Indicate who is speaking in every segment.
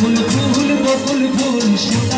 Speaker 1: বকুল ফুল বকুল ফুল সোনা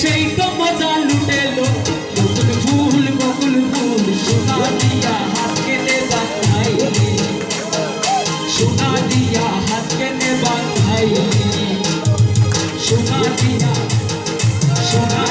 Speaker 1: সেই তো মজা লুটেলো। বকুল ফুল বকুল ফুল, সোনা দিয়া হাত কেটে বাঁধাইলি। সোনা দিয়া হাত কেটে বাঁধাইলি। সোনা দিয়া, সোনা